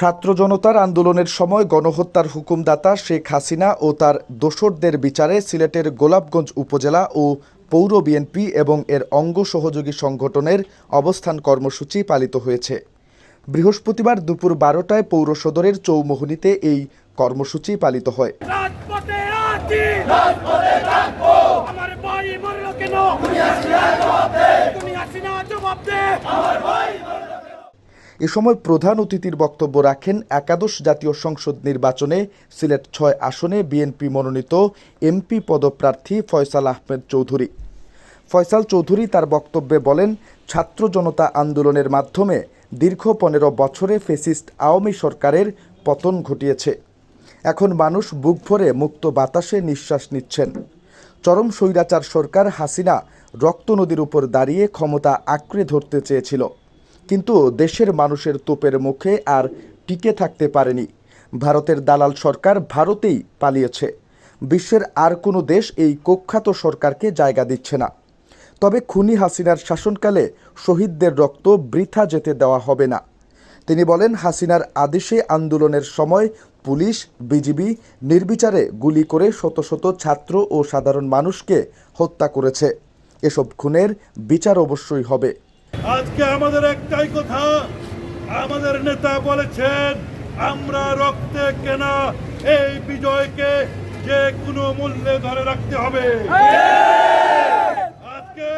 ছাত্র জনতার আন্দোলনের সময় গণহত্যার হুকুমদাতা শেখ হাসিনা ও তার দোসরদের বিচারে সিলেটের গোলাপগঞ্জ উপজেলা ও পৌর বিএনপি এবং এর অঙ্গ সহযোগী সংগঠনের অবস্থান কর্মসূচি পালিত হয়েছে। বৃহস্পতিবার দুপুর বারোটায় পৌর সদরের চৌমোহনীতে এই কর্মসূচি পালিত হয়। এ সময় প্রধান অতিথির বক্তব্য রাখেন একাদশ জাতীয় সংসদ নির্বাচনে সিলেট ছয় আসনে বিএনপি মনোনীত এমপি পদপ্রার্থী ফয়সাল আহমেদ চৌধুরী। ফয়সাল চৌধুরী তার বক্তব্যে বলেন, ছাত্র জনতা আন্দোলনের মাধ্যমে দীর্ঘ পনেরো বছরে ফেসিস্ট আওয়ামী সরকারের পতন ঘটিয়েছে। এখন মানুষ বুক ভরে মুক্ত বাতাসে নিঃশ্বাস নিচ্ছেন। চরম স্বৈরাচার সরকার হাসিনা রক্ত নদীর উপর দাঁড়িয়ে ক্ষমতা আঁকড়ে ধরতে চেয়েছিল। কিন্তু দেশের মানুষের তোপের মুখে আর টিকে থাকতে পারেনি। ভারতের দালাল সরকার ভারতেই পালিয়েছে। বিশ্বের আর কোনো দেশ এই কুখ্যাত সরকারকে জায়গা দিচ্ছে না। তবে খুনি হাসিনার শাসনকালে শহীদদের রক্ত বৃথা যেতে দেওয়া হবে না। তিনি বলেন, হাসিনার আদেশে আন্দোলনের সময় পুলিশ, বিজিবি নির্বিচারে গুলি করে শত শত ছাত্র ও সাধারণ মানুষকে হত্যা করেছে। এসব খুনের বিচার অবশ্যই হবে। আজকে আমাদের একটাই কথা, আমাদের নেতা বলেছেন, আমরা রক্তে কেনা এই বিজয়কে যে কোনো মূল্যে ধরে রাখতে হবে। আজকে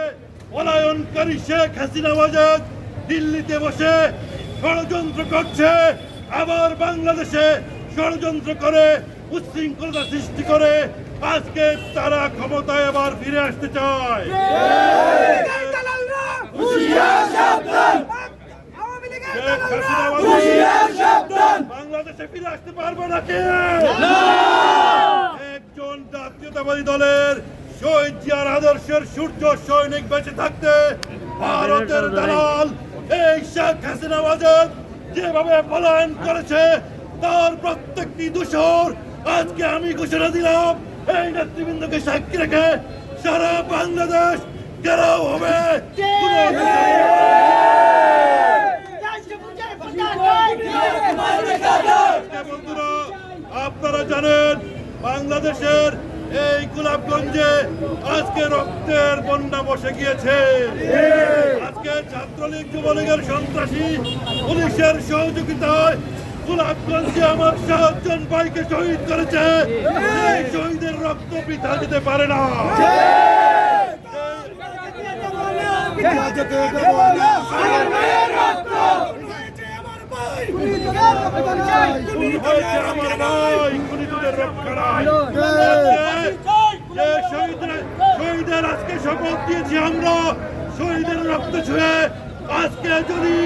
পলায়নকারী শেখ হাসিনা বাজার দিল্লিতে বসে ষড়যন্ত্র করছে, আবার বাংলাদেশে ষড়যন্ত্র করে, উচ্ছৃঙ্খলতা সৃষ্টি করে। আজকে তারা ক্ষমতায় আবার ফিরে আসতে চায়। বাংলাদেশে ফিরে আসতে পারবে নাকি একজন জাতীয়তাবাদী দলের শহীদ জিয়ার আদর্শের সূর্য সৈনিক বেঁচে থাকতে ভারতের দালাল এই শেখ হাসিনা বাজার যেভাবে পলায়ন করেছে তার প্রত্যেকটি দূষর আজকে আমি ঘোষণা দিলাম এই নেতৃবৃন্দকে সাক্ষী রেখে সারা বাংলাদেশ ঘেরাও হবে আপনারা জানেন, বাংলাদেশের এই গোলাপগঞ্জে আজকে রক্তের বন্যা বসে গিয়েছে। আজকে ছাত্রলীগ যুবলীগের সন্ত্রাসী পুলিশের সহযোগিতায় গোলাপগঞ্জে আমার সাতজন ভাইকে শহীদ করেছে। এই শহীদের রক্ত বৃথা যেতে পারে না। নাই। আজকে শহীদের আজকে শপথ দিয়েছি আমরা শহীদের রক্ত ছুঁয়ে আজকে যদি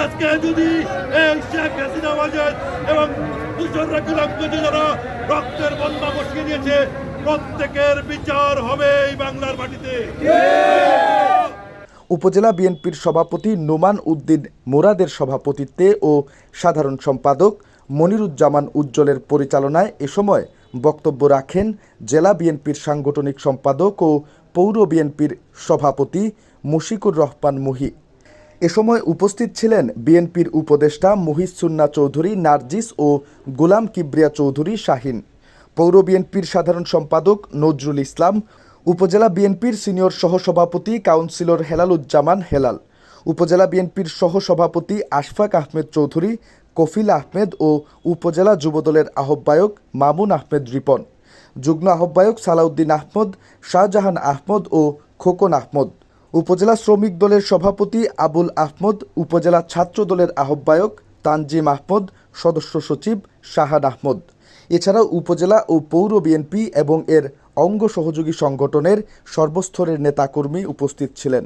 আজকে যদি এই শেখ হাসিনা বাজেদ এবং দুশোরা গোলাপগঞ্জে যারা রক্তের বন্যা বসিয়ে দিয়েছে প্রত্যেকের বিচার হবে এই বাংলার মাটিতে উপজেলা বিএনপির সভাপতি নোমান উদ্দিন মোরাদের সভাপতিত্বে ও সাধারণ সম্পাদক মনিরুজ্জামান উজ্জ্বলের পরিচালনায় এ সময় বক্তব্য রাখেন জেলা বিএনপির সাংগঠনিক সম্পাদক ও পৌর বিএনপির সভাপতি মুশিকুর রহমান মুহি। এ সময় উপস্থিত ছিলেন বিএনপির উপদেষ্টা মুহিসুন্না চৌধুরী, নার্জিস ও গোলাম কিবরিয়া চৌধুরী শাহিন। পৌর বিএনপির সাধারণ সম্পাদক নজরুল ইসলাম উপজেলা বিএনপির সিনিয়র সহসভাপতি কাউন্সিলর হেলালুজ্জামান হেলাল, উপজেলা বিএনপির সহসভাপতি আশফাক আহমেদ চৌধুরী, কফিল আহমেদ ও উপজেলা যুবদলের আহ্বায়ক মামুন আহমেদ রিপন, যুগ্ম আহ্বায়ক সালাউদ্দিন আহমদ, শাহজাহান আহমদ ও খোকন আহমদ, উপজেলা শ্রমিক দলের সভাপতি আবুল আহমদ, উপজেলা ছাত্র দলের আহ্বায়ক তানজিম আহমদ, সদস্য সচিব শাহান আহমদ। এছাড়াও উপজেলা ও পৌর বিএনপি এবং এর অঙ্গ সহযোগী সংগঠনের সর্বস্তরের নেতাকর্মী উপস্থিত ছিলেন।